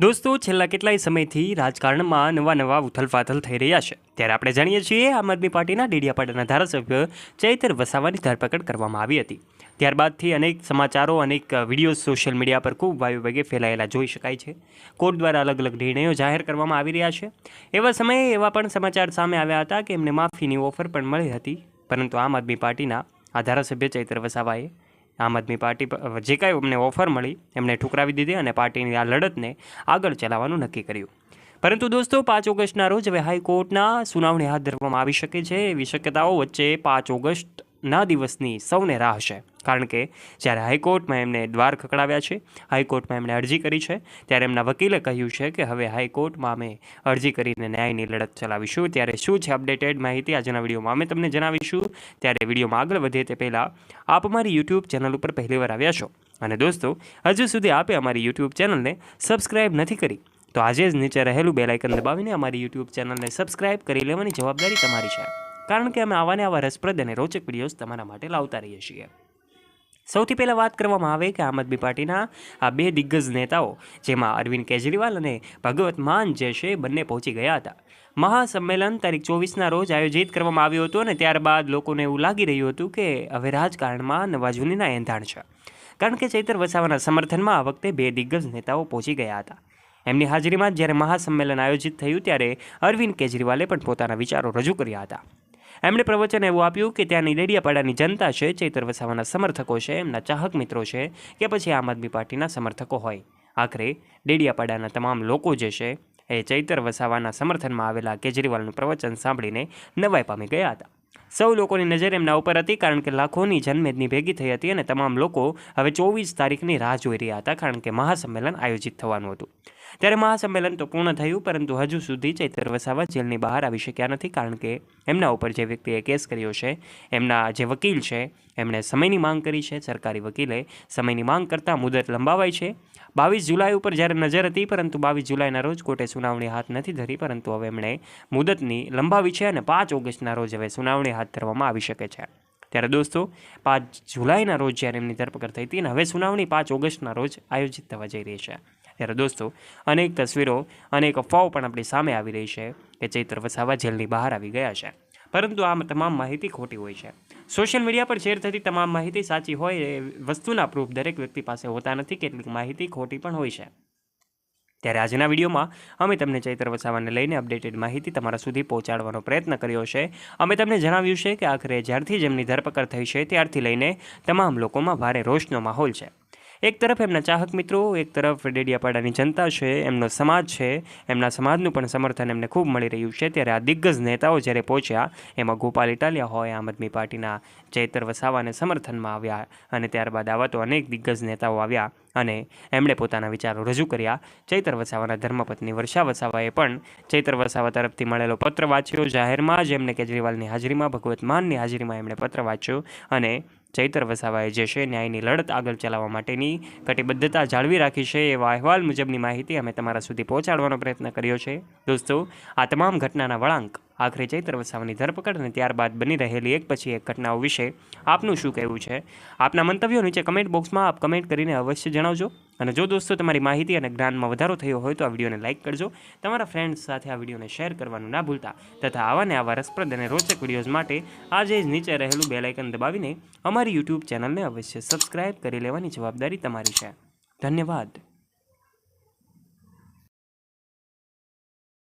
દોસ્તો, છેલ્લા કેટલાય સમયથી રાજકારણમાં નવા નવા ઉથલફાથલ થઈ રહ્યા છે. ત્યારે આપણે જાણીએ છીએ, આમ આદમી પાર્ટીના ડેડિયાપાડાના ધારાસભ્ય ચૈતર વસાવાની ધરપકડ કરવામાં આવી હતી. ત્યારબાદથી અનેક સમાચારો, અનેક વીડિયો સોશિયલ મીડિયા પર ખૂબ વાયુ વેગે ફેલાયેલા જોઈ શકાય છે. કોર્ટ દ્વારા અલગ અલગ નિર્ણયો જાહેર કરવામાં આવી રહ્યા છે. એવા સમયે એવા પણ સમાચાર સામે આવ્યા હતા કે એમને માફીની ઓફર પણ મળી હતી. પરંતુ આમ આદમી પાર્ટીના આ ધારાસભ્ય ચૈતર વસાવાએ આમ આદમી પાર્ટી પર જે કાંઈ અમને ઓફર મળી, એમને ઠુકરાવી દીધી અને પાર્ટીની આ લડતને આગળ ચલાવવાનું નક્કી કર્યું. પરંતુ દોસ્તો, પાંચ ઓગસ્ટના રોજ હવે હાઈકોર્ટના સુનાવણી હાથ ધરવામાં આવી શકે છે. એવી શક્યતાઓ વચ્ચે પાંચ ઓગસ્ટના દિવસની સૌને રાહ છે. કારણ કે જ્યારે હાઈકોર્ટમાં એમને દ્વાર ખકડાવ્યા છે, હાઈકોર્ટમાં એમણે અરજી કરી છે, ત્યારે એમના વકીલે કહ્યું છે કે હવે હાઈકોર્ટમાં અમે અરજી કરીને ન્યાયની લડત ચલાવીશું. ત્યારે શું છે અપડેટેડ માહિતી? આજના વિડીયોમાં અમે તમને જણાવીશું. ત્યારે વિડીયોમાં આગળ વધે તે પહેલાં આપ અમારી યુટ્યુબ ચેનલ ઉપર પહેલીવાર આવ્યા છો. અને દોસ્તો, હજુ સુધી આપે અમારી યુટ્યુબ ચેનલને સબસ્ક્રાઈબ નથી કરી, તો આજે જ નીચે રહેલું બેલાઇકન દબાવીને અમારી યુટ્યુબ ચેનલને સબસ્ક્રાઈબ કરી લેવાની જવાબદારી તમારી છે. કારણ કે અમે આવાને આવા રસપ્રદ અને રોચક વિડીયોઝ તમારા માટે લાવતા રહીએ છીએ. સૌથી પહેલાં વાત કરવામાં આવે કે આમ આદમી પાર્ટીના આ બે દિગ્ગજ નેતાઓ, જેમાં અરવિંદ કેજરીવાલ અને ભગવત માન જે છે બંને પહોંચી ગયા હતા. મહાસંમેલન તારીખ ચોવીસના રોજ આયોજિત કરવામાં આવ્યું હતું અને ત્યારબાદ લોકોને એવું લાગી રહ્યું હતું કે હવે રાજકારણમાં નવા જૂનીના એંધાણ છે. કારણ કે ચૈતર વસાવાના સમર્થનમાં આ વખતે બે દિગ્ગજ નેતાઓ પહોંચી ગયા હતા. એમની હાજરીમાં જ્યારે મહાસંમેલન આયોજિત થયું ત્યારે અરવિંદ કેજરીવાલે પણ પોતાના વિચારો રજૂ કર્યા હતા. એમણે પ્રવચન એવું આપ્યું કે ત્યાંની ડેડિયાપાડાની જનતા છે, ચૈતર વસાવાના સમર્થકો છે, એમના ચાહક મિત્રો છે કે પછી આમ આદમી પાર્ટીના સમર્થકો હોય. આખરે ડેડિયાપાડાના તમામ લોકો જે છે, એ ચૈતર વસાવાના સમર્થનમાં આવેલા કેજરીવાલનું પ્રવચન સાંભળીને નવાઈ પામી ગયા હતા. સૌ લોકોની નજર એમના ઉપર હતી કારણ કે લાખોની જનમેદની ભેગી થઈ હતી અને તમામ લોકો હવે ચોવીસ તારીખની રાહ જોઈ રહ્યા હતા કારણ કે મહાસંમેલન આયોજિત થવાનું હતું. ત્યારે મહાસંમેલન તો પૂર્ણ થયું, પરંતુ હજુ સુધી ચૈતર વસાવા જેલની બહાર આવી શક્યા નથી, કારણ કે એમના ઉપર જે વ્યક્તિએ કેસ કર્યો છે, એમના જે વકીલ છે, એમણે સમયની માંગ કરી છે, સરકારી વકીલે સમયની માંગ કરતાં મુદત લંબાવાઈ છે. બાવીસ જુલાઈ ઉપર જ્યારે નજર હતી, પરંતુ બાવીસ જુલાઈના રોજ કોર્ટે સુનાવણી હાથ નથી ધરી, પરંતુ હવે એમણે મુદતની લંબાવી છે અને પાંચ ઓગસ્ટના રોજ હવે સુનાવણી હાથ ધરવામાં આવી શકે છે. ત્યારે દોસ્તો, પાંચ જુલાઈના રોજ જ્યારે એમની ધરપકડ થઈ હતી અને હવે સુનાવણી પાંચ ઓગસ્ટના રોજ આયોજિત થવા જઈ રહી છે. ત્યારે દોસ્તો, અનેક તસવીરો, અનેક અફવાઓ પણ આપણી સામે આવી રહી છે કે ચૈત્ર વસાવા જેલની બહાર આવી ગયા છે. પરંતુ આ તમામ માહિતી ખોટી હોય છે. સોશિયલ મીડિયા પર શેર થતી તમામ માહિતી સાચી હોય એ વસ્તુના પ્રૂફ દરેક વ્યક્તિ પાસે હોતા નથી, કેટલીક માહિતી ખોટી પણ હોય છે. ત્યારે આજના વિડીયોમાં અમે તમને ચૈત્ર વસાવાને લઈને અપડેટેડ માહિતી તમારા સુધી પહોંચાડવાનો પ્રયત્ન કર્યો છે. અમે તમને જણાવ્યું છે કે આખરે જ્યારથી જેમની ધરપકડ થઈ છે, ત્યારથી લઈને તમામ લોકોમાં ભારે રોષનો માહોલ છે. એક તરફ એમના ચાહક મિત્રો, એક તરફ ડેડિયાપાડાની જનતા છે, એમનો સમાજ છે, એમના સમાજનું પણ સમર્થન એમને ખૂબ મળી રહ્યું છે. ત્યારે આ દિગ્ગજ નેતાઓ જ્યારે પહોંચ્યા, એમાં ગોપાલ ઇટાલિયા હોય, આમ આદમી પાર્ટીના ચૈતર વસાવાને સમર્થનમાં આવ્યા અને ત્યારબાદ આવા તો અનેક દિગ્ગજ નેતાઓ આવ્યા અને એમણે પોતાના વિચારો રજૂ કર્યા. ચૈતર વસાવાના ધર્મપત્ની વર્ષા વસાવાએ પણ ચૈતર વસાવા તરફથી મળેલો પત્ર વાંચ્યો. જાહેરમાં જ એમને કેજરીવાલની હાજરીમાં, ભગવત માનની હાજરીમાં એમણે પત્ર વાંચ્યો અને ચૈતર વસાવાએ જે છે ન્યાયની લડત આગળ ચલાવવા માટેની કટિબદ્ધતા જાળવી રાખી છે એવા અહેવાલ મુજબની માહિતી અમે તમારા સુધી પહોંચાડવાનો પ્રયત્ન કર્યો છે. દોસ્તો, આ તમામ ઘટનાના વળાંક આખરે ચૈત્ર વસાવાની ધરપકડ અને ત્યારબાદ બની રહેલી એક પછી એક ઘટનાઓ વિશે આપનું શું કહેવું છે? આપના મંતવ્યો નીચે કમેન્ટ બોક્સમાં આપ કમેન્ટ કરીને અવશ્ય જણાવજો. અને જો દોસ્તો તમારી માહિતી અને જ્ઞાનમાં વધારો થયો હોય તો આ વિડીયોને લાઇક કરજો. તમારા ફ્રેન્ડ્સ સાથે આ વિડીયોને શેર કરવાનું ના ભૂલતા તથા આવા ને આવા રસપ્રદ અને રોચક વિડીયોઝ માટે આજે જ નીચે રહેલું બેલાઇકન દબાવીને અમારી યુટ્યુબ ચેનલને અવશ્ય સબસ્ક્રાઇબ કરી લેવાની જવાબદારી તમારી છે. ધન્યવાદ.